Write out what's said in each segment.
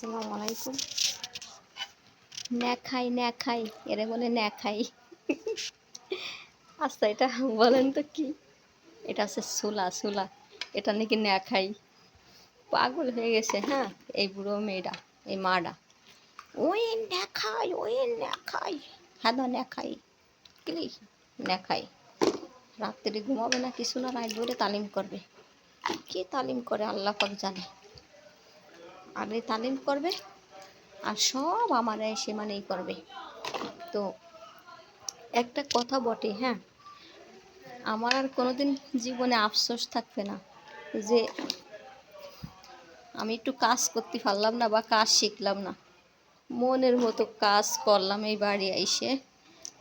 আসসালামু আলাইকুম। ন্যাখাই ন্যাখাই এরে বলে ন্যাখাই আচ্ছা এটা বলেন তো কি? এটা আছে সুলা সুলা। এটা নাকি ন্যাখাই পাগল হয়ে গেছে হ্যাঁ? এই বুড়ো মেয়েটা, এই মাটা। ওই ন্যাখাই ওই ন্যাখাই হ্যাঁ দা ন্যাখাই কিলি ন্যাখাই রাত্রে ঘুমাবে না, কিছু না, রাত ধরে তালিম করবে। কি তালিম করে? আল্লাহ পাক জানে। এই তালিম করবে আর সব আমার এসে মানেই করবে। তো একটা কথা বটে হ্যাঁ? আমার আর কোনোদিন জীবনে আফসোস থাকবে না যে আমি একটু কাজ করতে পারলাম না বা কাজ শিখলাম না। মনের মতো কাজ করলাম এই বাড়ি এসে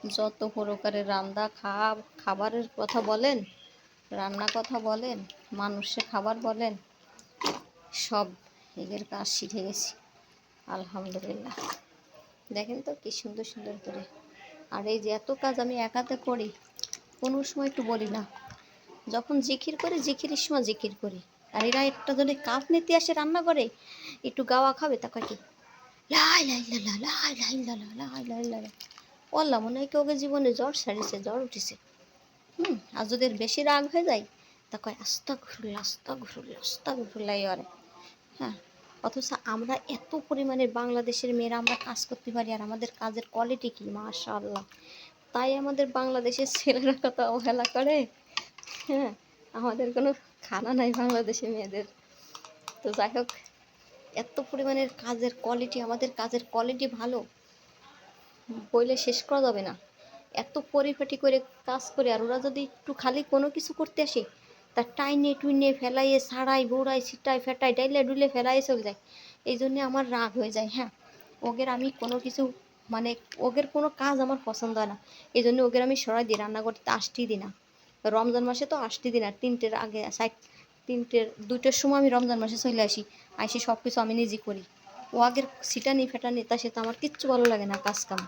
যত প্রকারের রান্না খাব, খাবারের কথা বলেন রান্না কথা বলেন, মানুষের খাবার বলেন, সব এগের কাজ শিখে গেছি। আলহামদুলিল্লাহ। দেখেন তো কি সুন্দর সুন্দর করে। আর এই যে এত কাজ আমি একাতে করি, কোনো সময় একটু বলি না। যখন জিকির করি, জিকিরের সময় জিকির করি। আর এরা একটা যদি কাপ নিতে আসে রান্না করে, একটু গাওয়া খাবে, তা কয় কি? লাই লাই লাই লাই লাই লাই লা বললাম মনে হয় কি ওকে জীবনে জ্বর সারিছে, জ্বর উঠেছে। হুম, আর যদি বেশি রাগ হয়ে যায়, তা কয় আস্তা ঘুরুল্লা আস্তা ঘুরুল্লা আস্তা অরে হ্যাঁ অথচ আমরা এত পরিমাণে বাংলাদেশের মেয়েরা আমরা কাজ করতে পারি আর আমাদের কাজের কোয়ালিটি কি, মাশাআল্লাহ। তাই আমাদের বাংলাদেশের ছেলেরা কত অবহেলা করে? হ্যাঁ আমাদের কোনো খানা নাই বাংলাদেশে মেয়েদের। তো যাই হোক, এত পরিমাণের কাজের কোয়ালিটি আমাদের কাজের কোয়ালিটি ভালো। বইলে শেষ করা যাবে না। এত পরিপাটি করে কাজ করে আর ওরা যদি একটু খালি কোনো কিছু করতে আসে তা টাইনে টুইনে ফেলাইয়ে ছাড়াই বৌড়াই ছিটাই, ফেটাই, ডাইলে ডুলে ফেলাইয়ে চলে যায়। এই জন্যে আমার রাগ হয়ে যায় হ্যাঁ। ওগের আমি কোনো কিছু মানে ওগের কোনো কাজ আমার পছন্দ হয় না। এই জন্য ওগের আমি সরাই দিই, রান্না করতে আসতেই দিই না। রমজান মাসে তো আসতেই দিই না, তিনটের আগে সাইড তিনটের, দুইটার সময় আমি রমজান মাসে চলে আসি আসি সব কিছু আমি নিজে করি। ও আগের সিটানি ফেটানি তা সে তো আমার কিচ্ছু ভালো লাগে না কাজ কাম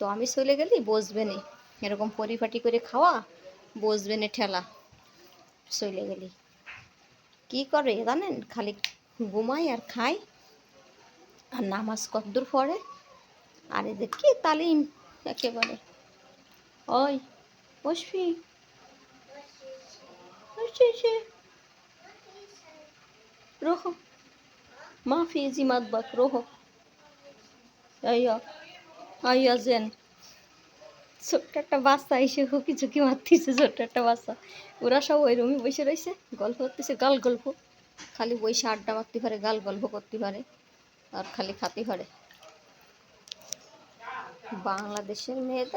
তো আমি চলে গেলি বসবে নে। এরকম পরিপাটি করে খাওয়া, বসবে নে ঠেলা। চলে গেলি। কি করে জানেন? খালি ঘুমাই আর খাই। আর নামাজ কদ্দূর পড়ে। আর এদের কি তালিম? একেবারে। ওই, বসবি। রোহো। মাফি জিমাত বাক রোহো। আইয়া আইয়া জেন। ছোট্ট একটা বাচ্চা এসে হুকি ঝুঁকি মারতেছে, ছোট্ট একটা বাচ্চা। ওরা সব ওই রুমে বসে রয়েছে, গল্প করতেছে, গাল গল্প। খালি বসে আড্ডা মারতে পারে, গাল গল্প করতে পারে, আর খালি খাতে পারে। বাংলাদেশের মেয়েদের